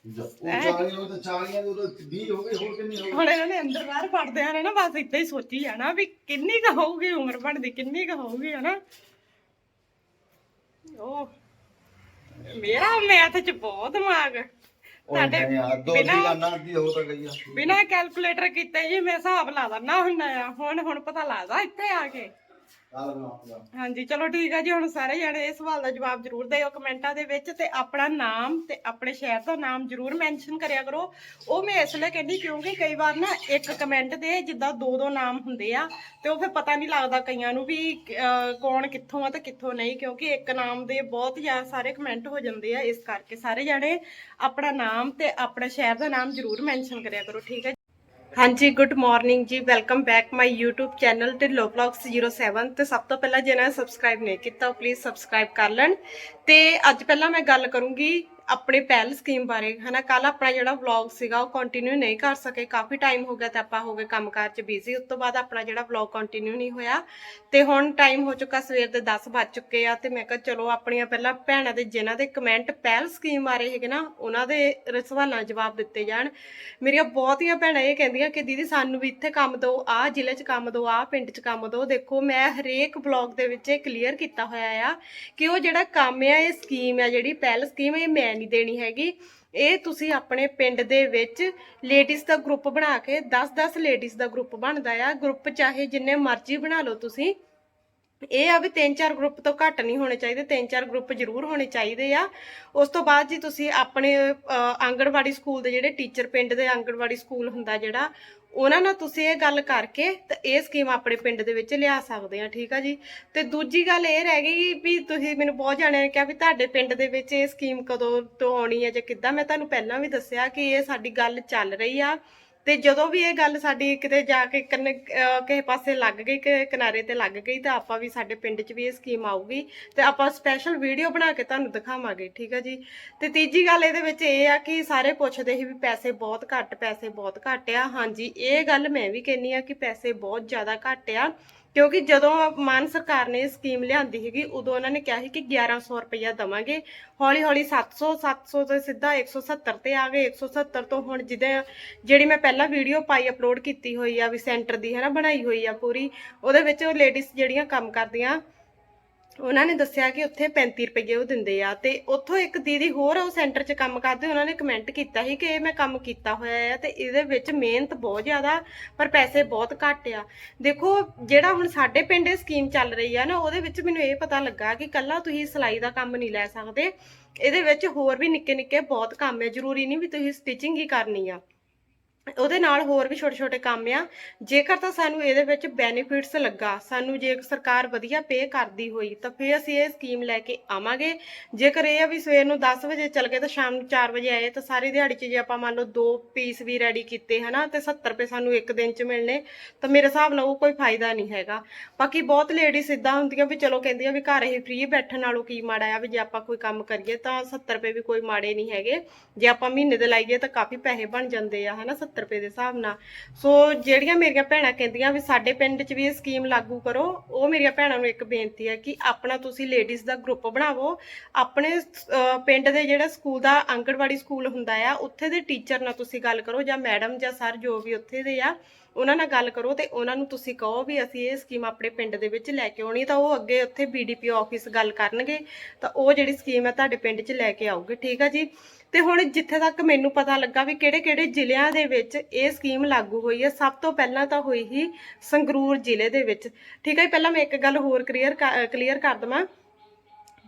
ਉਹ 40 ਉਹ ਤਾਂ 40 ਦੇ ਉਹ 20 ਹੋ ਗਏ ਹੋਰ ਕਿੰਨੀ ਹੋ ਹੁਣ ਇਹਨਾਂ ਨੇ ਅੰਦਰ ਬਾਹਰ ਪੜਦੇ ਆ ਨਾ ਬਸ ਇਦਾਂ ਹੀ ਸੋਚੀ ਜਾਣਾ ਵੀ ਕਿੰਨੀ ਕੁ ਹੋਊਗੀ ਉਮਰ ਬਣਦੀ ਕਿੰਨੀ ਕੁ ਹੋਊਗੀ ਹਨਾ? ਉਹ ਮੇਰਾ ਮੈਥ ਚ ਬਹੁਤ ਦਿਮਾਗ ਦੋ ਦੀ ਬਿਨਾਂ- ਲਾਨਾ ਦੀ ਹੋ ਤਾਂ ਗਈ ਆ। ਬਿਨਾ ਕੈਲਕੂਲੇਟਰ ਕੀਤੇ ਜੀ ਮੈਂ ਹਿਸਾਬ ਲਾ ਦਿੰਦਾ ਹੁੰਦਾ ਆ। ਹੁਣ ਹੁਣ ਪਤਾ ਲੱਗਦਾ ਇੱਥੇ ਆ ਕੇ। ਹਾਂਜੀ ਚਲੋ ਠੀਕ ਆ ਜੀ ਹੁਣ ਸਾਰੇ ਜਣੇ ਇਸ ਸਵਾਲ ਦਾ ਜਵਾਬ ਜ਼ਰੂਰ ਦਿਓ ਕਮੈਂਟਾਂ ਦੇ ਵਿੱਚ ਤੇ ਆਪਣਾ ਨਾਮ ਤੇ ਆਪਣੇ ਸ਼ਹਿਰ ਦਾ ਨਾਮ ਜ਼ਰੂਰ ਮੈਂਸ਼ਨ ਕਰਿਆ ਕਰੋ। ਉਹ ਮੈਂ ਇਸ ਲਈ ਕਹਿੰਦੀ ਕਿਉਂਕਿ ਕਈ ਵਾਰ ਨਾ ਇੱਕ ਕਮੈਂਟ ਦੇ ਜਿੱਦਾਂ ਦੋ ਦੋ ਨਾਮ ਹੁੰਦੇ ਆ ਤੇ ਉਹ ਫਿਰ ਪਤਾ ਨਹੀਂ ਲੱਗਦਾ ਕਈਆਂ ਨੂੰ ਵੀ ਅਹ, ਕੌਣ ਕਿੱਥੋਂ ਆ ਤੇ ਕਿੱਥੋਂ ਨਹੀਂ ਕਿਉਂਕਿ ਇੱਕ ਨਾਮ ਦੇ ਬਹੁਤ ਜ਼ਿਆਦਾ ਸਾਰੇ ਕਮੈਂਟ ਹੋ ਜਾਂਦੇ ਆ। ਇਸ ਕਰਕੇ ਸਾਰੇ ਜਣੇ ਆਪਣਾ ਨਾਮ ਤੇ ਆਪਣੇ ਸ਼ਹਿਰ ਦਾ ਨਾਮ ਜ਼ਰੂਰ ਮੈਂਸ਼ਨ ਕਰਿਆ ਕਰੋ ਠੀਕ ਹੈ ਹਾਂਜੀ ਗੁੱਡ ਮਾਰਨਿੰਗ ਜੀ। Welcome back my YouTube channel ਤੇ ਲੋ ਵਲੌਗਸ 07 ਤੇ ਸਭ ਤੋਂ ਪਹਿਲਾਂ ਜਿਹਨਾਂ ਨੇ ਸਬਸਕ੍ਰਾਈਬ ਨਹੀਂ ਕੀਤਾ, ਉਹ ਪਲੀਜ਼ ਸਬਸਕ੍ਰਾਈਬ ਕਰ ਲੈਣ। ਤੇ ਅੱਜ ਪਹਿਲਾਂ ਮੈਂ ਗੱਲ ਕਰੂੰਗੀ ਆਪਣੇ ਪਹਿਲ ਸਕੀਮ ਬਾਰੇ, ਹਨਾ? ਕੱਲ ਆਪਣਾ ਜਿਹੜਾ ਵਲੌਗ ਸੀਗਾ, ਉਹ ਕੰਟੀਨਿਊ ਨਹੀਂ ਕਰ ਸਕੇ। ਕਾਫੀ ਟਾਈਮ ਹੋ ਗਿਆ ਤੇ ਆਪਾਂ ਹੋ ਗਏ ਕੰਮਕਾਰ 'ਚ ਬਿਜ਼ੀ ਉਸ ਤੋਂ ਬਾਅਦ ਆਪਣਾ ਜਿਹੜਾ ਵਲੌਗ ਕੰਟੀਨਿਊ ਨਹੀਂ ਹੋਇਆ, ਤੇ ਹੁਣ ਟਾਈਮ ਹੋ ਚੁੱਕਾ ਸਵੇਰ ਦੇ 10 ਵੱਜ ਚੁੱਕੇ ਆ, ਤੇ ਮੈਂ ਕਿਹਾ ਚਲੋ ਆਪਣੀਆਂ ਪਹਿਲਾਂ ਭੈਣਾਂ ਦੇ, ਜਿਨ੍ਹਾਂ ਦੇ ਕਮੈਂਟ ਪਹਿਲ ਸਕੀਮ ਆ ਰਹੇ ਹੈਗੇ ਨਾ, ਉਹਨਾਂ ਦੇ ਸਵਾਲਾਂ ਜਵਾਬ ਦਿੱਤੇ ਜਾਣ। ਮੇਰੀਆਂ ਬਹੁਤੀਆਂ ਭੈਣਾਂ ਇਹ ਕਹਿੰਦੀਆਂ ਕਿ ਦੀਦੀ ਸਾਨੂੰ ਵੀ ਇੱਥੇ ਕੰਮ ਦਿਓ ਆਹ ਜ਼ਿਲ੍ਹੇ 'ਚ ਕੰਮ ਦਿਓ ਆਹ ਪਿੰਡ 'ਚ ਕੰਮ ਦਿਓ। ਦੇਖੋ, ਮੈਂ ਹਰੇਕ ਬਲੌਗ ਦੇ ਵਿੱਚ ਇਹ ਕਲੀਅਰ ਕੀਤਾ ਹੋਇਆ ਆ ਕਿ ਉਹ ਜਿਹੜਾ ਕੰਮ ਆ, ਇਹ ਸਕੀਮ ਆ, ਜਿਹੜੀ ਪਹਿਲ ਸਕੀਮ ਇਹ ਮੈਂ ਨਹੀਂ ਦੇਣੀ ਹੈਗੀ। ਇਹ ਤੁਸੀਂ ਆਪਣੇ ਪਿੰਡ ਦੇ ਵਿੱਚ ਲੇਡੀਜ਼ ਦਾ ਗਰੁੱਪ ਬਣਾ ਕੇ 10-10 ਲੇਡੀਜ਼ ਦਾ ਗਰੁੱਪ ਬਣਦਾ ਆ। ਗਰੁੱਪ ਚਾਹੇ ਜਿੰਨੇ ਮਰਜ਼ੀ ਬਣਾ ਲਓ ਤੁਸੀਂ। ਇਹ ਆ ਵੀ ਤਿੰਨ ਚਾਰ ਗਰੁੱਪ ਤੋਂ ਘੱਟ ਨਹੀਂ ਹੋਣੇ ਚਾਹੀਦੇ। ਤਿੰਨ ਚਾਰ ਗਰੁੱਪ ਜ਼ਰੂਰ ਹੋਣੇ ਚਾਹੀਦੇ ਆ। ਉਸ ਤੋਂ ਬਾਅਦ ਜੀ ਤੁਸੀਂ ਆਪਣੇ ਆਂਗਣਵਾੜੀ ਸਕੂਲ ਦੇ ਜਿਹੜੇ ਟੀਚਰ ਪਿੰਡ ਦੇ ਆਂਗਣਵਾੜੀ ਸਕੂਲ ਹੁੰਦਾ ਜਿਹੜਾ ਉਹਨਾਂ ਨਾਲ ਤੁਸੀਂ ਇਹ ਗੱਲ ਕਰਕੇ ਤਾਂ ਇਹ ਸਕੀਮ ਆਪਣੇ ਪਿੰਡ ਦੇ ਵਿੱਚ ਲਿਆ ਸਕਦੇ ਆ, ਠੀਕ ਆ ਜੀ? ਤੇ ਦੂਜੀ ਗੱਲ ਇਹ ਰਹਿ ਗਈ ਵੀ ਤੁਸੀਂ ਮੈਨੂੰ ਬਹੁਤ ਜਾਣਿਆਂ ਨੇ ਕਿਹਾ ਵੀ ਤੁਹਾਡੇ ਪਿੰਡ ਦੇ ਵਿੱਚ ਇਹ ਸਕੀਮ ਕਦੋਂ ਤੋਂ ਆਉਣੀ ਹੈ ਜਾਂ ਕਿੱਦਾਂ? ਮੈਂ ਤੁਹਾਨੂੰ ਪਹਿਲਾਂ ਵੀ ਦੱਸਿਆ ਕਿ ਇਹ ਸਾਡੀ ਗੱਲ ਚੱਲ ਰਹੀ ਆ। ਤੇ ਜਦੋਂ ਵੀ ਇਹ ਗੱਲ ਸਾਡੀ ਕਿਤੇ ਜਾ ਕੇ ਕੰਨ- ਕਿਸੇ ਪਾਸੇ ਲੱਗ ਗਈ ਕਿ ਕਿਨਾਰੇ ਤੇ ਲੱਗ ਗਈ, ਤਾਂ ਆਪਾਂ ਵੀ ਸਾਡੇ ਪਿੰਡ 'ਚ ਵੀ ਇਹ ਸਕੀਮ ਆਊਗੀ। ਤੇ ਆਪਾਂ ਸਪੈਸ਼ਲ ਵੀਡੀਓ ਬਣਾ ਕੇ ਤੁਹਾਨੂੰ ਦਿਖਾਵਾਂਗੇ, ਠੀਕ ਆ ਜੀ? ਤੇ ਤੀਜੀ ਗੱਲ ਇਹਦੇ ਵਿੱਚ ਇਹ ਆ ਕਿ ਸਾਰੇ ਪੁੱਛਦੇ ਸੀ ਵੀ ਪੈਸੇ ਬਹੁਤ ਘੱਟ, ਪੈਸੇ ਬਹੁਤ ਘੱਟ ਆ। ਹਾਂਜੀ, ਇਹ ਗੱਲ ਮੈਂ ਵੀ ਕਹਿੰਨੀ ਆ ਕਿ ਪੈਸੇ ਬਹੁਤ ਜ਼ਿਆਦਾ ਘੱਟ ਆ। ਕਿਉਂਕਿ ਜਦੋਂ ਮਾਨ ਸਰਕਾਰ ਨੇ ਇਹ ਸਕੀਮ ਲਿਆਂਦੀ ਸੀਗੀ, ਉਦੋਂ ਉਹਨਾਂ ਨੇ ਕਿਹਾ ਸੀ ਕਿ 1100 ਰੁਪਇਆ ਦਵਾਂਗੇ। ਹੌਲੀ ਹੌਲੀ 700 700 ਤੋਂ ਸਿੱਧਾ 170 ਤੇ ਆ ਗਏ। 170 ਤੋਂ ਹੁਣ ਜਿਹਦੇ ਜਿਹੜੀ ਮੈਂ ਪਹਿਲਾਂ ਵੀਡੀਓ ਪਾਈ, ਅਪਲੋਡ ਕੀਤੀ ਹੋਈ ਆ, ਵੀ ਸੈਂਟਰ ਦੀ ਹੈ ਨਾ, ਬਣਾਈ ਹੋਈ ਆ ਪੂਰੀ, ਉਹਦੇ ਵਿੱਚ ਉਹ ਲੇਡੀਜ਼ ਜਿਹੜੀਆਂ ਕੰਮ ਕਰਦੀਆਂ ਉਹਨਾਂ ਨੇ ਦੱਸਿਆ ਕਿ ਉੱਥੇ 35 ਰੁਪਏ ਉਹ ਦਿੰਦੇ ਆ ਤੇ ਉੱਥੋਂ ਇੱਕ ਦੀਦੀ ਹੋਰ ਉਹ ਸੈਂਟਰ 'ਚ ਕੰਮ ਕਰਦੇ, ਉਹਨਾਂ ਨੇ ਕਮੈਂਟ ਕੀਤਾ ਸੀ ਕਿ ਇਹ ਮੈਂ ਕੰਮ ਕੀਤਾ ਹੋਇਆ ਆ ਤੇ ਇਹਦੇ ਵਿੱਚ ਮਿਹਨਤ ਬਹੁਤ ਜ਼ਿਆਦਾ, ਪਰ ਪੈਸੇ ਬਹੁਤ ਘੱਟ ਆ। ਦੇਖੋ, ਜਿਹੜਾ ਹੁਣ ਸਾਡੇ ਪਿੰਡ ਇਹ ਸਕੀਮ ਚੱਲ ਰਹੀ ਆ ਨਾ, ਉਹਦੇ ਵਿੱਚ ਮੈਨੂੰ ਇਹ ਪਤਾ ਲੱਗਾ ਕਿ ਕੱਲਾ ਤੁਸੀਂ ਸਿਲਾਈ ਦਾ ਕੰਮ ਨਹੀਂ ਲੈ ਸਕਦੇ। ਇਹਦੇ ਵਿੱਚ ਹੋਰ ਵੀ ਨਿੱਕੇ ਨਿੱਕੇ ਬਹੁਤ ਕੰਮ ਹੈ ਜ਼ਰੂਰੀ ਨਹੀਂ ਵੀ ਤੁਸੀਂ ਸਟਿਚਿੰਗ ਹੀ ਕਰਨੀ ਆ। ਉਹਦੇ ਨਾਲ ਹੋਰ ਵੀ ਛੋਟੇ ਛੋਟੇ ਕੰਮ ਆ। ਜੇਕਰ ਤਾਂ ਸਾਨੂੰ ਇਹਦੇ ਵਿੱਚ ਬੈਨੀਫਿਟਸ ਲੱਗਾ, ਸਾਨੂੰ ਜੇ ਸਰਕਾਰ ਵਧੀਆ ਪੇ ਕਰਦੀ ਹੋਈ, ਤਾਂ ਫੇਰ ਅਸੀਂ ਇਹ ਸਕੀਮ ਲੈ ਕੇ ਆਵਾਂਗੇ। ਜੇਕਰ ਇਹ ਆ ਵੀ ਸਵੇਰ ਨੂੰ 10 ਵਜੇ ਚੱਲ ਗਏ ਤਾਂ ਸ਼ਾਮ ਨੂੰ 4 ਵਜੇ ਆਏ, ਤਾਂ ਸਾਰੀ ਦਿਹਾੜੀ 'ਚ ਜੇ ਆਪਾਂ ਮੰਨ ਲਓ ਦੋ ਪੀਸ ਵੀ ਰੈਡੀ ਕੀਤੇ, ਹਨਾ, ਤੇ 70 ਰੁਪਏ ਸਾਨੂੰ ਇੱਕ ਦਿਨ 'ਚ ਮਿਲਣੇ, ਤਾਂ ਮੇਰੇ ਹਿਸਾਬ ਨਾਲ ਉਹ ਕੋਈ ਫਾਇਦਾ ਨਹੀਂ ਹੈਗਾ। ਬਾਕੀ ਬਹੁਤ ਲੇਡੀਜ਼ ਇਦਾਂ ਹੁੰਦੀਆਂ ਵੀ ਚਲੋ ਕਹਿੰਦੀਆਂ ਵੀ ਘਰ ਇਹ ਫ੍ਰੀ ਬੈਠਣ ਨਾਲੋਂ ਕੀ ਮਾੜਾ ਆ, ਵੀ ਜੇ ਆਪਾਂ ਕੋਈ ਕੰਮ ਕਰੀਏ ਤਾਂ 70 ਰੁਪਏ ਵੀ ਕੋਈ ਮਾੜੇ ਨਹੀਂ ਹੈਗੇ। ਜੇ ਆਪਾਂ ਮਹੀਨੇ ਦੇ ਲਾਈਏ ਤਾਂ ਕਾਫੀ ਪੈਸੇ ਬਣ ਜਾਂਦੇ ਆ, ਹਨਾ 70 ਰੁਪਏ ਦੇ ਹਿਸਾਬ ਨਾਲ। ਸੋ ਜਿਹੜੀਆਂ ਮੇਰੀਆਂ ਭੈਣਾਂ ਕਹਿੰਦੀਆਂ ਵੀ ਸਾਡੇ ਪਿੰਡ 'ਚ ਵੀ ਇਹ ਸਕੀਮ ਲਾਗੂ ਕਰੋ, ਉਹ ਮੇਰੀਆਂ ਭੈਣਾਂ ਨੂੰ ਇੱਕ ਬੇਨਤੀ ਹੈ ਕਿ ਆਪਣਾ ਤੁਸੀਂ ਲੇਡੀਜ਼ ਦਾ ਗਰੁੱਪ ਬਣਾਵੋ। ਆਪਣੇ ਪਿੰਡ ਦੇ ਜਿਹੜਾ ਸਕੂਲ ਦਾ ਆਂਗਣਵਾੜੀ ਸਕੂਲ ਹੁੰਦਾ ਆ, ਉੱਥੇ ਦੇ ਟੀਚਰ ਨਾਲ ਤੁਸੀਂ ਗੱਲ ਕਰੋ ਜਾਂ ਮੈਡਮ ਜਾਂ ਸਰ ਜੋ ਵੀ ਉੱਥੇ ਦੇ ਆ ਉਹਨਾਂ ਨਾਲ ਗੱਲ ਕਰੋ ਤੇ ਉਹਨਾਂ ਨੂੰ ਤੁਸੀਂ ਕਹੋ ਵੀ ਅਸੀਂ ਇਹ ਸਕੀਮ ਆਪਣੇ ਪਿੰਡ ਦੇ ਵਿੱਚ ਲੈ ਕੇ ਆਉਣੀ ਤਾਂ ਉਹ ਅੱਗੇ ਉੱਥੇ ਬੀਡੀਪੀ ਆਫਿਸ ਗੱਲ ਕਰਨਗੇ ਤਾਂ ਉਹ ਜਿਹੜੀ ਸਕੀਮ ਹੈ ਤੁਹਾਡੇ ਪਿੰਡ 'ਚ ਲੈ ਕੇ ਆਉਗੇ ਠੀਕ ਆ ਜੀ? ਤੇ ਹੁਣ ਜਿੱਥੇ ਤੱਕ ਮੈਨੂੰ ਪਤਾ ਲੱਗਾ ਵੀ ਕਿਹੜੇ-ਕਿਹੜੇ ਜ਼ਿਲ੍ਹਿਆਂ ਦੇ ਵਿੱਚ ਇਹ ਸਕੀਮ ਲਾਗੂ ਹੋਈ ਹੈ ਸਭ ਤੋਂ ਪਹਿਲਾਂ ਤਾਂ ਹੋਈ ਹੀ ਸੰਗਰੂਰ ਜ਼ਿਲ੍ਹੇ ਦੇ ਵਿੱਚ ਠੀਕ ਹੈ ਜੀ, ਪਹਿਲਾਂ ਮੈਂ ਇੱਕ ਗੱਲ ਹੋਰ ਕਲੀਅਰ ਕਲੀਅਰ ਕਰ ਦਵਾਂ।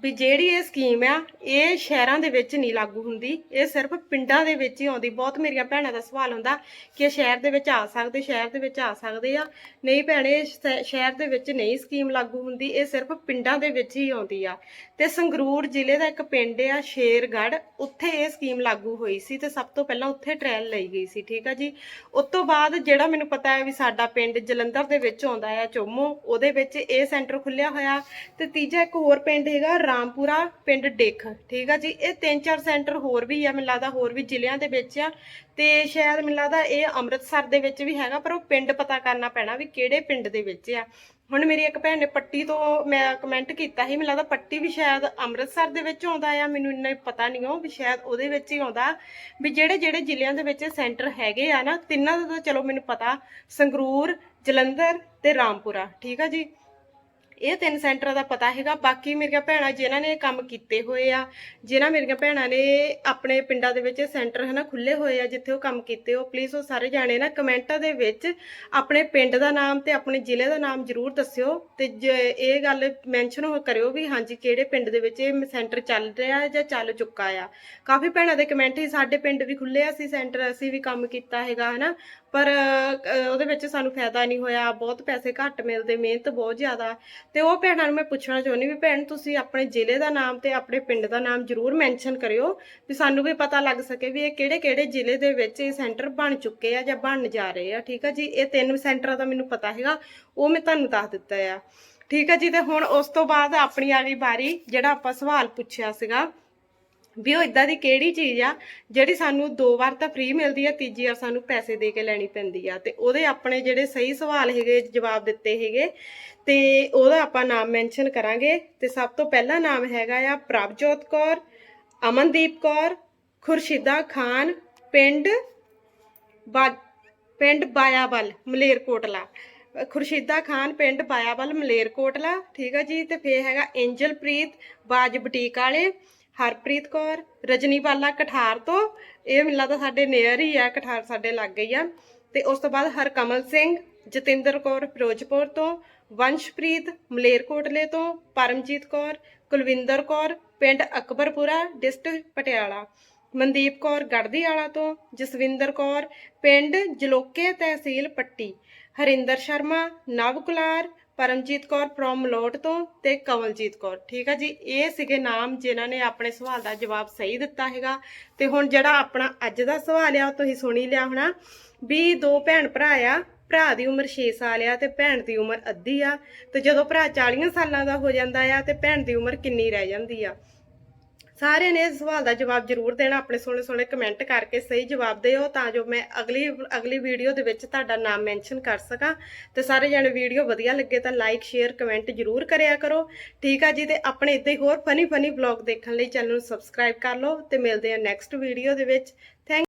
ਵੀ ਜਿਹੜੀ ਇਹ ਸਕੀਮ ਆ, ਇਹ ਸ਼ਹਿਰਾਂ ਦੇ ਵਿੱਚ ਨਹੀਂ ਲਾਗੂ ਹੁੰਦੀ। ਇਹ ਸਿਰਫ ਪਿੰਡਾਂ ਦੇ ਵਿੱਚ ਹੀ ਆਉਂਦੀ। ਬਹੁਤ ਮੇਰੀਆਂ ਭੈਣਾਂ ਦਾ ਸਵਾਲ ਹੁੰਦਾ ਕਿ ਸ਼ਹਿਰ ਦੇ ਵਿੱਚ ਆ ਸਕਦੇ, ਸ਼ਹਿਰ ਦੇ ਵਿੱਚ ਆ ਸਕਦੇ ਆ? ਨਹੀਂ ਭੈਣੇ, ਸ਼- ਸ਼ਹਿਰ ਦੇ ਵਿੱਚ ਨਹੀਂ ਸਕੀਮ ਲਾਗੂ ਹੁੰਦੀ। ਇਹ ਸਿਰਫ ਪਿੰਡਾਂ ਦੇ ਵਿੱਚ ਹੀ ਆਉਂਦੀ ਆ। ਤੇ ਸੰਗਰੂਰ ਜ਼ਿਲ੍ਹੇ ਦਾ ਇੱਕ ਪਿੰਡ ਆ, ਸ਼ੇਰਗੜ੍ਹ, ਉੱਥੇ ਇਹ ਸਕੀਮ ਲਾਗੂ ਹੋਈ ਸੀ ਤੇ ਸਭ ਤੋਂ ਪਹਿਲਾਂ ਉੱਥੇ ਟ੍ਰਾਇਲ ਲਈ ਗਈ ਸੀ, ਠੀਕ ਆ ਜੀ? ਉਸ ਤੋਂ ਬਾਅਦ ਜਿਹੜਾ ਮੈਨੂੰ ਪਤਾ ਹੈ ਵੀ ਸਾਡਾ ਪਿੰਡ ਜਲੰਧਰ ਦੇ ਵਿੱਚ ਆਉਂਦਾ ਆ ਚੋਮੋ, ਉਹਦੇ ਵਿੱਚ ਇਹ ਸੈਂਟਰ ਖੁੱਲਿਆ ਹੋਇਆ। ਤੇ ਤੀਜਾ ਇੱਕ ਹੋਰ ਪਿੰਡ ਹੈਗਾ ਰਾਮਪੁਰਾ, ਪਿੰਡ ਡੇਖ, ਠੀਕ ਆ ਜੀ? ਇਹ ਤਿੰਨ ਚਾਰ ਸੈਂਟਰ ਹੋਰ ਵੀ ਆ, ਮੈਨੂੰ ਲੱਗਦਾ ਹੋਰ ਵੀ ਜ਼ਿਲ੍ਹਿਆਂ ਦੇ ਵਿੱਚ ਆ। ਤੇ ਸ਼ਾਇਦ ਮੈਨੂੰ ਲੱਗਦਾ ਇਹ ਅੰਮ੍ਰਿਤਸਰ ਦੇ ਵਿੱਚ ਵੀ ਹੈਗਾ, ਪਰ ਉਹ ਪਿੰਡ ਪਤਾ ਕਰਨਾ ਪੈਣਾ ਵੀ ਕਿਹੜੇ ਪਿੰਡ ਦੇ ਵਿੱਚ ਆ। ਹੁਣ ਮੇਰੀ ਇੱਕ ਭੈਣ ਨੇ ਪੱਟੀ ਤੋਂ ਮੈਂ ਕਮੈਂਟ ਕੀਤਾ ਸੀ, ਮੈਨੂੰ ਲੱਗਦਾ ਪੱਟੀ ਵੀ ਸ਼ਾਇਦ ਅੰਮ੍ਰਿਤਸਰ ਦੇ ਵਿੱਚ ਆਉਂਦਾ ਆ, ਮੈਨੂੰ ਇੰਨਾ ਪਤਾ ਨਹੀਂ ਉਹ, ਵੀ ਸ਼ਾਇਦ ਉਹਦੇ ਵਿੱਚ ਹੀ ਆਉਂਦਾ। ਵੀ ਜਿਹੜੇ ਜਿਹੜੇ ਜ਼ਿਲ੍ਹਿਆਂ ਦੇ ਵਿੱਚ ਸੈਂਟਰ ਹੈਗੇ ਆ ਨਾ, ਤਿੰਨਾਂ ਦਾ ਤਾਂ ਚਲੋ ਮੈਨੂੰ ਪਤਾ, ਸੰਗਰੂਰ, ਜਲੰਧਰ ਤੇ ਰਾਮਪੁਰਾ, ਠੀਕ ਆ ਜੀ? ਇਹ ਤਿੰਨ ਸੈਂਟਰਾਂ ਦਾ ਪਤਾ ਹੈਗਾ। ਬਾਕੀ ਮੇਰੀਆਂ ਭੈਣਾਂ ਜਿਨ੍ਹਾਂ ਨੇ ਕੰਮ ਕੀਤੇ ਹੋਏ ਆ, ਜਿਨ੍ਹਾਂ ਮੇਰੀਆਂ ਭੈਣਾਂ ਨੇ ਆਪਣੇ ਪਿੰਡਾਂ ਦੇ ਵਿੱਚ ਸੈਂਟਰ ਹਨਾ ਖੁੱਲੇ ਹੋਏ ਆ, ਜਿੱਥੇ ਉਹ ਕੰਮ ਕੀਤੇ ਹੋ ਪਲੀਜ਼ ਉਹ ਸਾਰੇ ਜਾਣੇ ਨਾ ਕਮੈਂਟਾਂ ਦੇ ਵਿੱਚ ਆਪਣੇ ਪਿੰਡ ਦਾ ਨਾਮ ਤੇ ਆਪਣੇ ਜ਼ਿਲ੍ਹੇ ਦਾ ਨਾਮ ਜ਼ਰੂਰ ਦੱਸਿਓ। ਤੇ ਇਹ ਗੱਲ ਮੈਂਸ਼ਨ ਕਰਿਓ ਵੀ ਹਾਂਜੀ ਕਿਹੜੇ ਪਿੰਡ ਦੇ ਵਿੱਚ ਇਹ ਸੈਂਟਰ ਚੱਲ ਰਿਹਾ ਜਾਂ ਚੱਲ ਚੁੱਕਾ ਆ। ਕਾਫੀ ਭੈਣਾਂ ਦੇ ਕਮੈਂਟ ਸੀ, ਸਾਡੇ ਪਿੰਡ ਵੀ ਖੁੱਲੇ ਆ ਸੀ ਸੈਂਟਰ, ਅਸੀਂ ਵੀ ਕੰਮ ਕੀਤਾ ਹੈਗਾ ਹਨਾ। ਪਰ ਅਹ, ਉਹਦੇ ਵਿੱਚ ਸਾਨੂੰ ਫਾਇਦਾ ਨਹੀਂ ਹੋਇਆ ਬਹੁਤ ਪੈਸੇ ਘੱਟ ਮਿਲਦੇ ਮਿਹਨਤ ਬਹੁਤ ਜ਼ਿਆਦਾ। ਤੇ ਉਹ ਭੈਣਾਂ ਨੂੰ ਮੈਂ ਪੁੱਛਣਾ ਚਾਹੁੰਦੀ ਵੀ ਭੈਣ ਤੁਸੀਂ ਆਪਣੇ ਜ਼ਿਲ੍ਹੇ ਦਾ ਨਾਮ ਤੇ ਆਪਣੇ ਪਿੰਡ ਦਾ ਨਾਮ ਜ਼ਰੂਰ ਮੈਂਸ਼ਨ ਕਰਿਓ ਵੀ ਸਾਨੂੰ ਵੀ ਪਤਾ ਲੱਗ ਸਕੇ ਵੀ ਇਹ ਕਿਹੜੇ-ਕਿਹੜੇ ਜ਼ਿਲ੍ਹੇ ਦੇ ਵਿੱਚ ਇਹ ਸੈਂਟਰ ਬਣ ਚੁੱਕੇ ਆ ਜਾਂ ਬਣਨ ਜਾ ਰਹੇ ਆ ਠੀਕ ਆ ਜੀ? ਇਹ ਤਿੰਨ ਸੈਂਟਰਾਂ ਦਾ ਮੈਨੂੰ ਪਤਾ ਹੈਗਾ ਉਹ ਮੈਂ ਤੁਹਾਨੂੰ ਦੱਸ ਦਿੱਤਾ ਆ। ਠੀਕ ਆ ਜੀ ਤੇ ਹੁਣ ਉਸ ਤੋਂ ਬਾਅਦ ਆਪਣੀ ਆ ਗਈ ਬਾਰੀ ਜਿਹੜਾ ਆਪਾਂ ਸਵਾਲ ਪੁੱਛਿਆ ਸੀਗਾ ਵੀ ਉਹ ਇਦਾਂ ਦੀ ਕਿਹੜੀ ਚੀਜ਼ ਆ, ਜਿਹੜੀ ਸਾਨੂੰ ਦੋ ਵਾਰ ਤਾਂ ਫ੍ਰੀ ਮਿਲਦੀ ਆ, ਤੀਜੀ ਵਾਰ ਸਾਨੂੰ ਪੈਸੇ ਦੇ ਕੇ ਲੈਣੀ ਪੈਂਦੀ ਆ। ਤੇ ਉਹਦੇ ਆਪਣੇ ਜਿਹੜੇ ਸਹੀ ਸਵਾਲ ਹੈਗੇ, ਜਵਾਬ ਦਿੱਤੇ ਹੈਗੇ, ਤੇ ਉਹਦਾ ਆਪਾਂ ਨਾਮ ਮੈਂਸ਼ਨ ਕਰਾਂਗੇ। ਤੇ ਸਭ ਤੋਂ ਪਹਿਲਾ ਨਾਮ ਹੈਗਾ ਆ ਪ੍ਰਭਜੋਤ ਕੌਰ, ਅਮਨਦੀਪ ਕੌਰ, ਖੁਰਸ਼ਿਦਾ ਖਾਨ, ਪਿੰਡ ਬਾ, ਪਿੰਡ ਬਾਇਆਵਲ, ਮਲੇਰਕੋਟਲਾ। ਖੁਰਸ਼ੀਦਾ ਖਾਨ, ਪਿੰਡ ਬਾਇਆਵਲ, ਮਲੇਰਕੋਟਲਾ, ਠੀਕ ਆ ਜੀ? ਤੇ ਫੇਰ ਹੈਗਾ ਐਂਜਲਪ੍ਰੀਤ ਬਾਜ ਬੁਟੀਕ ਵਾਲੇ ਹਰਪ੍ਰੀਤ ਕੌਰ ਰਜਨੀਵਾਲਾ ਕਠਾਰ ਤੋਂ। ਇਹ ਮੈਨੂੰ ਤਾਂ ਸਾਡੇ ਨੇਅਰ ਹੀ ਆ, ਕਠਾਰ ਸਾਡੇ ਲੱਗ ਗਈ ਆ। ਤੇ ਉਸ ਤੋਂ ਬਾਅਦ ਹਰਕਮਲ ਸਿੰਘ, ਜਤਿੰਦਰ ਕੌਰ ਫਿਰੋਜ਼ਪੁਰ ਤੋਂ, ਵੰਸ਼ਪ੍ਰੀਤ ਮਲੇਰਕੋਟਲੇ ਤੋਂ, ਪਰਮਜੀਤ ਕੌਰ, ਕੁਲਵਿੰਦਰ ਕੌਰ, ਪਿੰਡ ਅਕਬਰਪੁਰਾ, ਡਿਸਟ੍ਰਿਕਟ ਪਟਿਆਲਾ। ਮਨਦੀਪ ਕੌਰ ਗੜਦੀਆਲਾ ਤੋਂ, ਜਸਵਿੰਦਰ ਕੌਰ, ਪਿੰਡ ਜਲੋਕੇ ਤਹਿਸੀਲ ਪੱਟੀ। ਹਰਿੰਦਰ ਸ਼ਰਮਾ, ਨਵ ਕੁਲਾਰ ਪਰਮਜੀਤ ਕੌਰ ਫਰੋਮ ਮਲੋਟ ਤੋਂ ਤੇ ਕਵਲਜੀਤ ਕੌਰ। ਠੀਕ ਆ ਜੀ? ਇਹ ਸੀਗੇ ਨਾਮ ਜਿਨ੍ਹਾਂ ਨੇ ਆਪਣੇ ਸਵਾਲ ਦਾ ਜਵਾਬ ਸਹੀ ਦਿੱਤਾ ਹੈਗਾ। ਤੇ ਹੁਣ ਜਿਹੜਾ ਆਪਣਾ ਅੱਜ ਦਾ ਸਵਾਲ ਆ, ਉਹ ਤੁਸੀਂ ਸੁਣੀ ਲਿਆ ਹੋਣਾ। ਵੀ ਦੋ ਭੈਣ ਭਰਾ ਆ, ਭਰਾ ਦੀ ਉਮਰ 6 ਸਾਲ ਆ ਤੇ ਭੈਣ ਦੀ ਉਮਰ ਅੱਧੀ ਆ। ਤੇ ਜਦੋਂ ਭਰਾ 40 ਸਾਲਾਂ ਦਾ ਹੋ ਜਾਂਦਾ ਆ ਤੇ ਭੈਣ ਦੀ ਉਮਰ ਕਿੰਨੀ ਰਹਿ ਜਾਂਦੀ ਆ? ਸਾਰਿਆਂ ਨੇ ਇਸ ਸਵਾਲ ਦਾ ਜਵਾਬ ਜ਼ਰੂਰ ਦੇਣਾ, ਆਪਣੇ ਸੋਹਣੇ ਸੋਹਣੇ ਕਮੈਂਟ ਕਰਕੇ ਸਹੀ ਜਵਾਬ ਦਿਓ ਤਾਂ ਜੋ ਮੈਂ ਅਗਲੀ ਅਗਲੀ ਵੀਡੀਓ ਦੇ ਵਿੱਚ ਤੁਹਾਡਾ ਨਾਮ ਮੈਂਸ਼ਨ ਕਰ ਸਕਾਂ। ਤੇ ਸਾਰੇ ਜਣੇ ਵੀਡੀਓ ਵਧੀਆ ਲੱਗੇ ਤਾਂ ਲਾਈਕ ਸ਼ੇਅਰ ਕਮੈਂਟ ਜ਼ਰੂਰ ਕਰਿਆ ਕਰੋ। ਠੀਕ ਆ ਜੀ, ਤੇ ਆਪਣੇ ਇਦਾਂ ਹੀ ਹੋਰ ਫਨੀ ਫਨੀ ਵਲੌਗ ਦੇਖਣ ਲਈ ਚੈਨਲ ਨੂੰ ਸਬਸਕ੍ਰਾਈਬ ਕਰ ਲਓ ਤੇ ਮਿਲਦੇ ਹਾਂ ਨੈਕਸਟ ਵੀਡੀਓ ਦੇ ਵਿੱਚ।